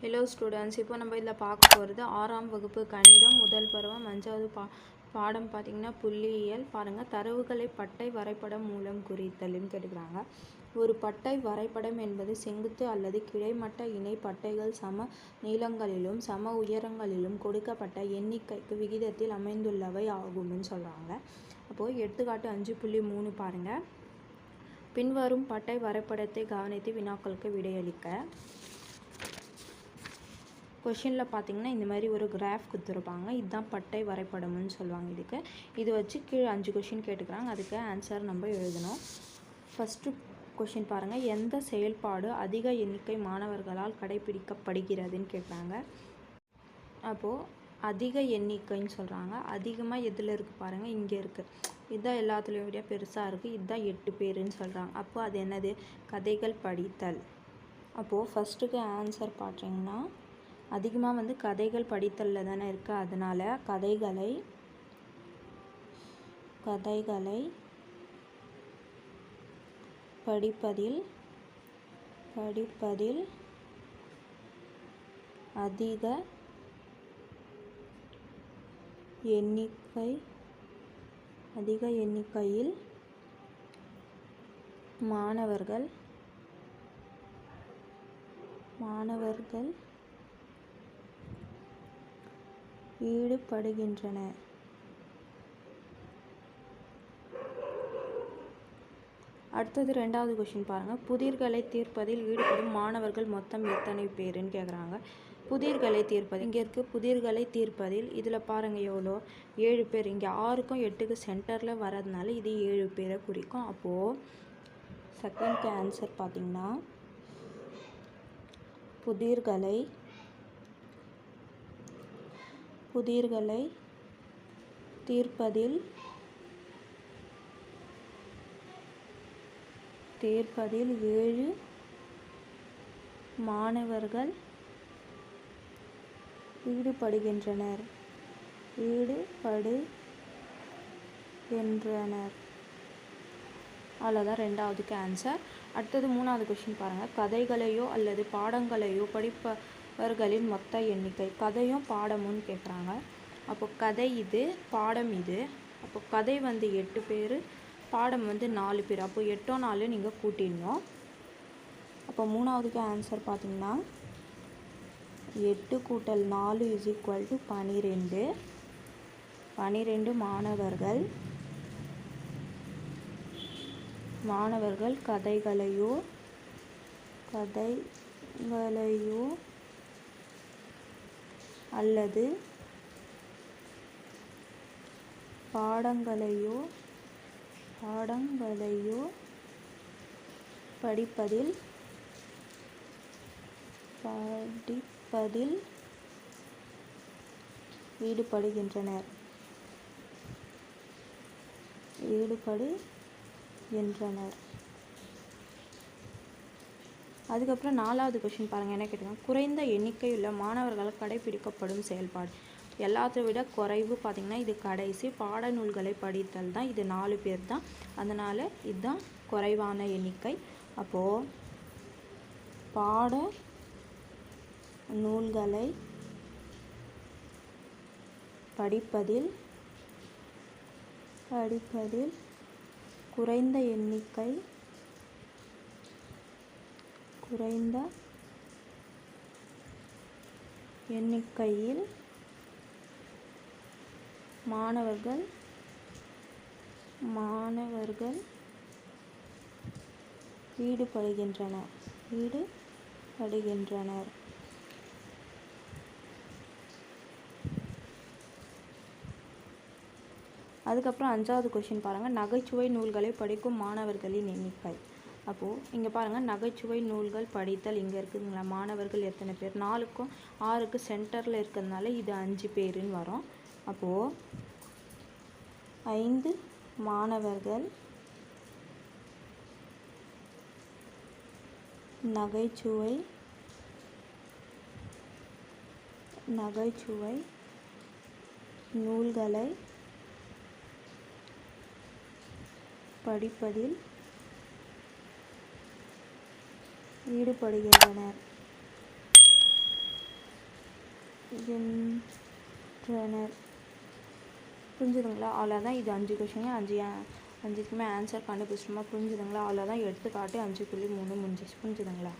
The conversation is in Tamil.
ஹலோ ஸ்டூடெண்ட்ஸ் இப்போ நம்ம இதில் பார்க்க போகிறது ஆறாம் வகுப்பு கணிதம் முதல் பருவம் அஞ்சாவது பா பாடம் பார்த்தீங்கன்னா புள்ளியியல் பாருங்கள் தரவுகளை பட்டை வரைபடம் மூலம் குறித்தல்னு கேட்டுக்கிறாங்க. ஒரு பட்டை வரைபடம் என்பது செங்குத்து அல்லது கிடைமட்ட இணை பட்டைகள் சம நீளங்களிலும் சம உயரங்களிலும் கொடுக்கப்பட்ட எண்ணிக்கைக்கு விகிதத்தில் அமைந்துள்ளவை ஆகும்னு சொல்கிறாங்க அப்போது எடுத்துக்காட்டு அஞ்சு புள்ளி மூணு பாருங்கள் பின்வரும் பட்டை வரைபடத்தை கவனித்து வினாக்களுக்கு விடையளிக்க. கொஷினில் பார்த்தீங்கன்னா இந்த மாதிரி ஒரு கிராஃப் கொடுத்துருப்பாங்க. இதுதான் பட்டை வரைபடம்னு சொல்லுவாங்க இதுக்கு. இது வச்சு கீழே அஞ்சு கொஷின் கேட்டுக்கிறாங்க. அதுக்கு ஆன்சர் நம்ம எழுதணும். ஃபஸ்ட்டு கொஷின் பாருங்கள் எந்த செயல்பாடு அதிக எண்ணிக்கை மாணவர்களால் கடைபிடிக்கப்படுகிறதுன்னு கேட்குறாங்க அப்போது அதிக எண்ணிக்கைன்னு சொல்கிறாங்க அதிகமாக எதில் இருக்குது பாருங்கள் இங்கே இருக்குது இதுதான் எல்லாத்துலேயும் விட பெருசாக இருக்குது இதுதான் எட்டு பேருன்னு சொல்கிறாங்க அப்போது அது என்னது? கதைகள் படித்தல். அப்போது ஃபஸ்ட்டுக்கு ஆன்சர் பார்த்தீங்கன்னா அதிகமாக வந்து கதைகள் படித்தலில் தானே இருக்குது அதனால் கதைகளை கதைகளை படிப்பதில் படிப்பதில் அதிக எண்ணிக்கை அதிக எண்ணிக்கையில் மாணவர்கள் மாணவர்கள் ஈடுபடுகின்றன. அடுத்தது ரெண்டாவது கொஷின் பாருங்கள் புதிர்களை தீர்ப்பதில் ஈடுபடும் மாணவர்கள் மொத்தம் எத்தனை பேருன்னு கேட்குறாங்க புதிர்களை தீர்ப்பது இங்கே இருக்குது புதிர்களை தீர்ப்பதில் இதில் பாருங்கள் எவ்வளோ? ஏழு பேர். இங்கே ஆறுக்கும் எட்டுக்கு சென்டரில் வரதுனால இது ஏழு பேரை குறிக்கும். அப்போது செகண்ட்க்கு ஆன்சர் பார்த்திங்கன்னா புதிர்களை புதிர்களை தீர்ப்பதில் தீர்ப்பதில் ஏழு மாணவர்கள் ஈடுபடுகின்றனர். ஈடுபடுகின்றனர். அவ்வளோதான் ரெண்டாவதுக்கு ஆன்சர் அடுத்தது மூணாவது கொஷின் பாருங்கள் கதைகளையோ அல்லது பாடங்களையோ படிப்ப அவர்களின் மொத்த எண்ணிக்கை. கதையும் பாடமும் கேட்குறாங்க. அப்போ கதை இது பாடம் இது. அப்போ கதை வந்து எட்டு பேர் பாடம் வந்து நாலு பேர். அப்போ எட்டோ நாலு நீங்கள் கூட்டிடணும். அப்போ மூணாவதுக்கு ஆன்சர் பார்த்தீங்கன்னா எட்டு கூட்டல் நாலு இஸ் ஈக்குவல் டு பனிரெண்டு. பனிரெண்டு மாணவர்கள். மாணவர்கள் கதைகளையோ கதைகளையோ அல்லது பாடங்களையோ பாடங்களையோ படிப்பதில் படிப்பதில் ஈடுபடுகின்றனர். ஈடுபடுகின்றனர். அதுக்கப்புறம் நாலாவது கொஷின் பாருங்கள் என்ன கேட்டுங்க குறைந்த எண்ணிக்கையுள்ள மாணவர்களால் கடைபிடிக்கப்படும் செயல்பாடு. எல்லாத்தை விட குறைவு பார்த்திங்கன்னா இது கடைசி பாடநூல்களை படித்தல் தான். இது நாலு பேர் தான். அதனால் இதுதான் குறைவான எண்ணிக்கை. அப்போது பாட நூல்களை படிப்பதில் படிப்பதில் குறைந்த எண்ணிக்கை குறைந்த எண்ணிக்கையில் மாணவர்கள் மாணவர்கள் ஈடுபடுகின்றனர். ஈடுபடுகின்றனர். அதுக்கப்புறம் அஞ்சாவது கொஷின் பாருங்கள் நகைச்சுவை நூல்களை படிக்கும் மாணவர்களின் எண்ணிக்கை. அப்போது இங்கே பாருங்கள் நகைச்சுவை நூல்கள் படித்தல் இங்கே இருக்குதுங்களா? மாணவர்கள் எத்தனை பேர்? நாலுக்கும் ஆறுக்கு சென்டரில் இருக்கிறதுனால இது அஞ்சு பேருன்னு வரும். அப்போது ஐந்து மாணவர்கள் நகைச்சுவை நகைச்சுவை நூல்களை படிப்பதில் ஈடுபடுகின்றனர். என்றனர் புரிஞ்சுதுங்களா? அவ்வளோதான் இது அஞ்சு கொஷின் அஞ்சு அஞ்சுக்குமே ஆன்சர் கண்டுபிடிச்சிட்டோமா? புரிஞ்சுதுங்களா? அவ்வளோதான் எடுத்துக்காட்டு அஞ்சு புள்ளி மூணு முடிஞ்சிச்சு. புரிஞ்சுதுங்களா?